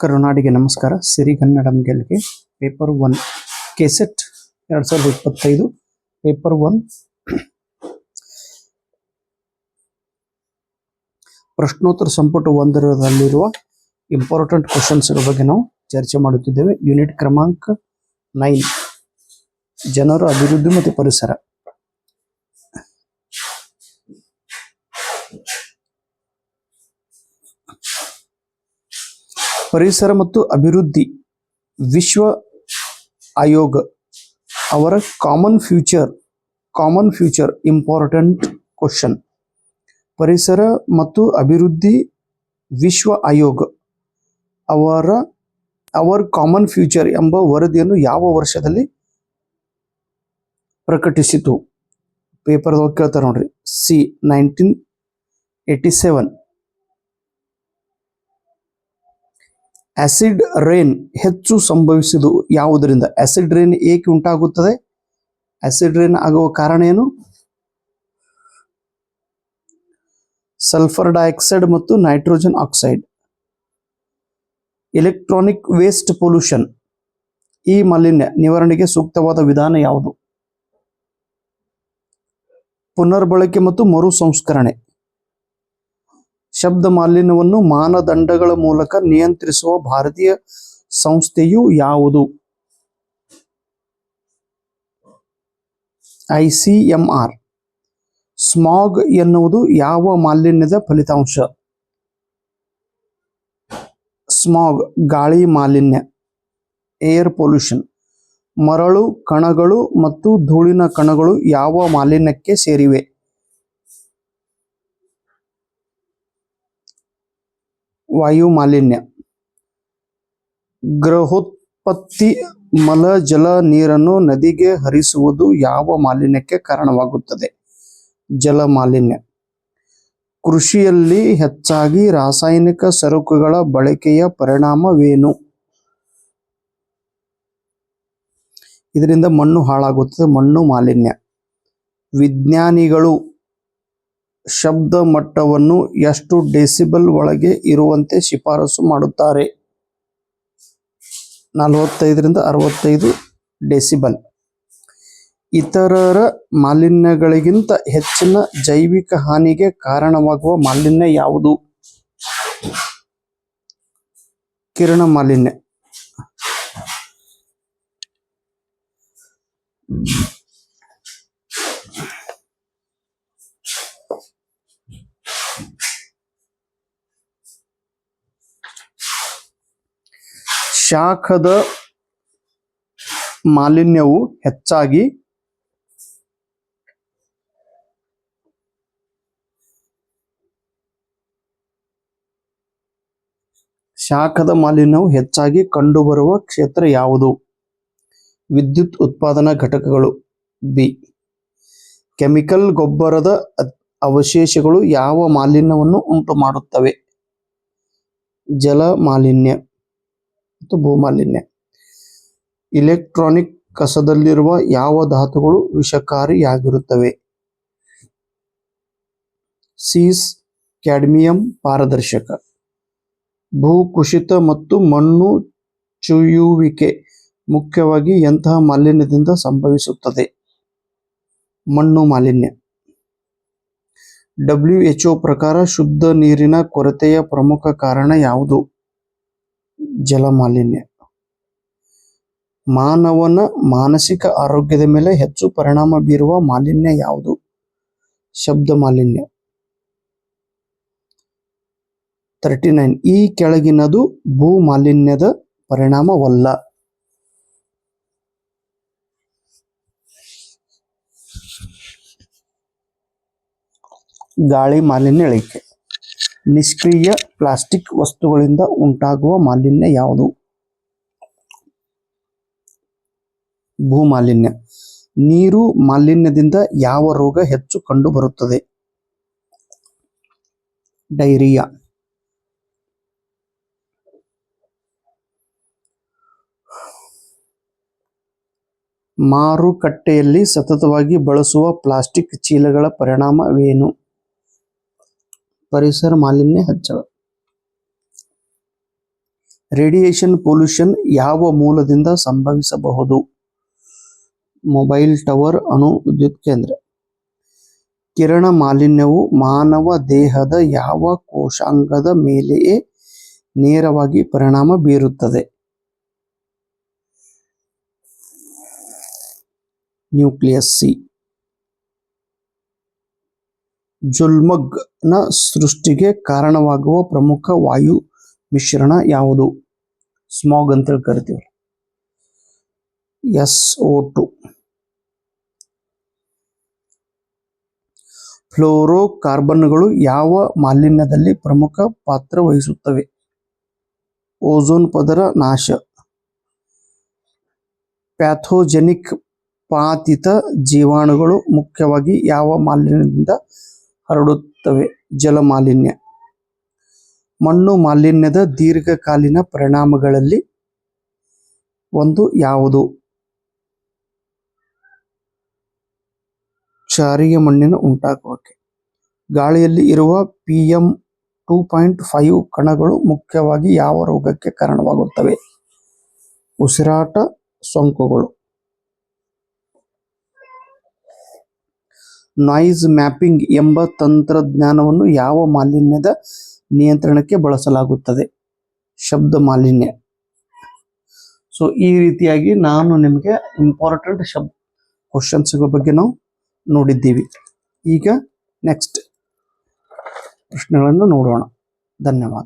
ಕರುನಾಡಿಗೆ ನಮಸ್ಕಾರ. ಸಿರಿಗನ್ನಡಂ ಗೆಲ್ಗೆ paper one KSET ಎರಡು ಸಾವಿರದ ಇಪ್ಪತ್ತೈದು. ಪೇಪರ್ ಒನ್ ಪ್ರಶ್ನೋತ್ತರ ಸಂಪುಟ ಒಂದರಲ್ಲಿರುವ ಇಂಪಾರ್ಟೆಂಟ್ ಕ್ವಶನ್ಸ್ ಬಗ್ಗೆ ನಾವು ಚರ್ಚೆ ಮಾಡುತ್ತಿದ್ದೇವೆ. ಯೂನಿಟ್ ಕ್ರಮಾಂಕ ನೈನ್. ಜನರ ಅಭಿವೃದ್ಧಿ ಮತ್ತು ಪರಿಸರ. ಪರಿಸರ ಮತ್ತು ಅಭಿವೃದ್ಧಿ ವಿಶ್ವ ಆಯೋಗ ಅವರ common future common future important question ಪರಿಸರ ಮತ್ತು ಅಭಿವೃದ್ಧಿ ವಿಶ್ವ ಆಯೋಗ ಅವರ ಅವರ್ ಕಾಮನ್ ಫ್ಯೂಚರ್ ಎಂಬ ವರದಿಯನ್ನು ಯಾವ ವರ್ಷದಲ್ಲಿ ಪ್ರಕಟಿಸಿತು? ಪೇಪರ್ದೊಳಗೆ ಕೇಳ್ತಾರೆ ನೋಡ್ರಿ. C nineteen eighty seven acid rain ಹೆಚ್ಚು ಸಂಭವಿಸಿದು ಯಾವುದರಿಂದ? ಆಸಿಡ್ ರೇನ್ ಏಕೆ ಉಂಟಾಗುತ್ತದೆ? ಆಸಿಡ್ ರೇನ್ ಆಗುವ ಕಾರಣ ಏನು? ಸಲ್ಫರ್ ಡೈಆಕ್ಸೈಡ್ ಮತ್ತು nitrogen oxide. Electronic waste pollution. ಈ ಮಾಲಿನ್ಯ ನಿವಾರಣೆಗೆ ಸೂಕ್ತವಾದ ವಿಧಾನ ಯಾವುದು? ಪುನರ್ಬಳಕೆ ಮತ್ತು ಮರು ಸಂಸ್ಕರಣೆ ಶಬ್ದ ಮಾಲಿನ್ಯವನ್ನು ಮಾನದಂಡಗಳ ಮೂಲಕ ನಿಯಂತ್ರಿಸುವ ಭಾರತೀಯ ಸಂಸ್ಥೆಯು ಯಾವುದು? ಐಸಿಎಂಆರ್ ಸ್ಮಾಗ್ ಎನ್ನುವುದು ಯಾವ ಮಾಲಿನ್ಯದ ಫಲಿತಾಂಶ? ಸ್ಮಾಗ್, ಗಾಳಿ ಮಾಲಿನ್ಯ, ಏರ್ ಪೊಲ್ಯೂಷನ್, ಮರಳು, ಕಣಗಳು ಮತ್ತು ಧೂಳಿನ ಕಣಗಳು ಯಾವ ಮಾಲಿನ್ಯಕ್ಕೆ ಸೇರಿವೆ? ವಾಯು ಮಾಲಿನ್ಯ ಗೃಹೋತ್ಪತ್ತಿ ಮಲ, ಜಲ, ನೀರನ್ನು ನದಿಗೆ ಹರಿಸುವುದು ಯಾವ ಮಾಲಿನ್ಯಕ್ಕೆ ಕಾರಣವಾಗುತ್ತದೆ? ಜಲ ಮಾಲಿನ್ಯ. ಕೃಷಿಯಲ್ಲಿ ಹೆಚ್ಚಾಗಿ ರಾಸಾಯನಿಕ ಸರಕುಗಳ ಬಳಕೆಯ ಪರಿಣಾಮವೇನು? ಇದರಿಂದ ಮಣ್ಣು ಹಾಳಾಗುತ್ತದೆ, ಮಣ್ಣು ಮಾಲಿನ್ಯ. ವಿಜ್ಞಾನಿಗಳು ಶಬ್ದ ಮಟ್ಟವನ್ನು ಎಷ್ಟು ಡೆಸಿಬಲ್ ಒಳಗೆ ಇರುವಂತೆ ಶಿಫಾರಸು ಮಾಡುತ್ತಾರೆ? ನಲವತ್ತೈದರಿಂದ ಅರವತ್ತೈದು ಡೆಸಿಬಲ್. ಇತರರ ಮಾಲಿನ್ಯಗಳಿಗಿಂತ ಹೆಚ್ಚಿನ ಜೈವಿಕ ಹಾನಿಗೆ ಕಾರಣವಾಗುವ ಮಾಲಿನ್ಯ ಯಾವುದು? ಕಿರಣ ಮಾಲಿನ್ಯ. ಶಾಖದ ಮಾಲಿನ್ಯವು ಹೆಚ್ಚಾಗಿ ಶಾಖದ ಮಾಲಿನ್ಯವು ಹೆಚ್ಚಾಗಿ ಕಂಡುಬರುವ ಕ್ಷೇತ್ರ ಯಾವುದು? ವಿದ್ಯುತ್ ಉತ್ಪಾದನಾ ಘಟಕಗಳು ಬಿ. ಕೆಮಿಕಲ್ ಗೊಬ್ಬರದ ಅವಶೇಷಗಳು ಯಾವ ಮಾಲಿನ್ಯವನ್ನು ಉಂಟು ಮಾಡುತ್ತವೆ ಜಲ ಮಾಲಿನ್ಯ. ಮತ್ತು ಭೂಮಾಲಿನ್ಯ. ಇಲೆಕ್ಟ್ರಾನಿಕ್ ಕಸದಲ್ಲಿರುವ ಯಾವ ಧಾತುಗಳು ವಿಷಕಾರಿಯಾಗಿರುತ್ತವೆ? ಸೀಸ್, ಕ್ಯಾಡ್ಮಿಯಂ ಪಾರದರ್ಶಕ. ಭೂಕುಸಿತ ಮತ್ತು ಮಣ್ಣು ಚುಯುವಿಕೆ ಮುಖ್ಯವಾಗಿ ಎಂತಹ ಮಾಲಿನ್ಯದಿಂದ ಸಂಭವಿಸುತ್ತದೆ. ಮಣ್ಣು ಮಾಲಿನ್ಯ. ಡಬ್ಲ್ಯೂ ಪ್ರಕಾರ ಶುದ್ಧ ನೀರಿನ ಕೊರತೆಯ ಪ್ರಮುಖ ಕಾರಣ ಯಾವುದು? ಜಲ ಮಾಲಿನ್ಯ ಮಾನವನ ಮಾನಸಿಕ ಆರೋಗ್ಯದ ಮೇಲೆ ಹೆಚ್ಚು ಪರಿಣಾಮ ಬೀರುವ ಮಾಲಿನ್ಯ ಯಾವುದು? ಶಬ್ದ ಮಾಲಿನ್ಯ. Thirty nine. ಈ ಕೆಳಗಿನದು ಭೂ ಮಾಲಿನ್ಯದ ಪರಿಣಾಮವಲ್ಲ. ಗಾಳಿ ಮಾಲಿನ್ಯ ಇಳಿಕೆ. ನಿಷ್ಕ್ರಿಯ ಪ್ಲಾಸ್ಟಿಕ್ ವಸ್ತುಗಳಿಂದ ಉಂಟಾಗುವ ಮಾಲಿನ್ಯ ಯಾವುದು? ಭೂ ಮಾಲಿನ್ಯ ನೀರು ಮಾಲಿನ್ಯದಿಂದ ಯಾವ ರೋಗ ಹೆಚ್ಚು ಕಂಡುಬರುತ್ತದೆ? ಡೈರಿಯಾ. ಮಾರುಕಟ್ಟೆಯಲ್ಲಿ ಸತತವಾಗಿ ಬಳಸುವ ಪ್ಲಾಸ್ಟಿಕ್ ಚೀಲಗಳ ಪರಿಣಾಮವೇನು? ಪರಿಸರ ಮಾಲಿನ್ಯ ಹೆಚ್ಚಳ. ರೇಡಿಯೇಷನ್ ಪೊಲ್ಯೂಷನ್ ಯಾವ ಮೂಲದಿಂದ ಸಂಭವಿಸಬಹುದು? ಮೊಬೈಲ್ ಟವರ್ ಅಣು ವಿದ್ಯುತ್ ಕೇಂದ್ರ. ಕಿರಣ ಮಾಲಿನ್ಯವು ಮಾನವ ದೇಹದ ಯಾವ ಕೋಶಾಂಗದ ಮೇಲೆಯೇ ನೇರವಾಗಿ ಪರಿಣಾಮ ಬೀರುತ್ತದೆ? ನ್ಯೂಕ್ಲಿಯಸ್ ಸಿ ಜುಲ್ಮಗ್ನ ಸೃಷ್ಟಿಗೆ ಕಾರಣವಾಗುವ ಪ್ರಮುಖ ವಾಯು ಮಿಶ್ರಣ ಯಾವುದು? ಸ್ಮಾಗ್ ಅಂತೇಳಿ ಕರಿತೀವಿ. ಎಸ್ ಓ ಟು ಫ್ಲೋರೋ ಕಾರ್ಬನ್ಗಳು ಯಾವ ಮಾಲಿನ್ಯದಲ್ಲಿ ಪ್ರಮುಖ ಪಾತ್ರ ವಹಿಸುತ್ತವೆ? ಓಝೋನ್ ಪದರ ನಾಶ. ಪ್ಯಾಥೋಜೆನಿಕ್ ಪಾತಿತ ಜೀವಾಣುಗಳು ಮುಖ್ಯವಾಗಿ ಯಾವ ಮಾಲಿನ್ಯದಿಂದ ಹರಡುತ್ತವೆ? ಜಲ ಮಾಲಿನ್ಯ ಮಣ್ಣು ಮಾಲಿನ್ಯದ ದೀರ್ಘಕಾಲೀನ ಪರಿಣಾಮಗಳಲ್ಲಿ ಒಂದು ಯಾವುದು? ಕ್ಷಾರೀಯ ಮಣ್ಣಿನ ಉಂಟಾಗುವಿಕೆ. ಗಾಳಿಯಲ್ಲಿ ಇರುವ P M two point five ಕಣಗಳು ಮುಖ್ಯವಾಗಿ ಯಾವ ರೋಗಕ್ಕೆ ಕಾರಣವಾಗುತ್ತವೆ? ಉಸಿರಾಟ ಸೋಂಕುಗಳು. ನಾಯ್ಸ್ ಮ್ಯಾಪಿಂಗ್ ಎಂಬ ತಂತ್ರಜ್ಞಾನವನ್ನು ಯಾವ ಮಾಲಿನ್ಯದ ನಿಯಂತ್ರಣಕ್ಕೆ ಬಳಸಲಾಗುತ್ತದೆ. ಶಬ್ದ ಮಾಲಿನ್ಯ. ಸೊ ಈ ರೀತಿಯಾಗಿ ನಾನು ನಿಮಗೆ ಇಂಪಾರ್ಟೆಂಟ್ ಶಬ್ ಕ್ವಶನ್ಸ್ಗಳ ಬಗ್ಗೆ ನಾವು ನೋಡಿದ್ದೀವಿ. ಈಗ ನೆಕ್ಸ್ಟ್ ಪ್ರಶ್ನೆಗಳನ್ನು ನೋಡೋಣ. ಧನ್ಯವಾದ.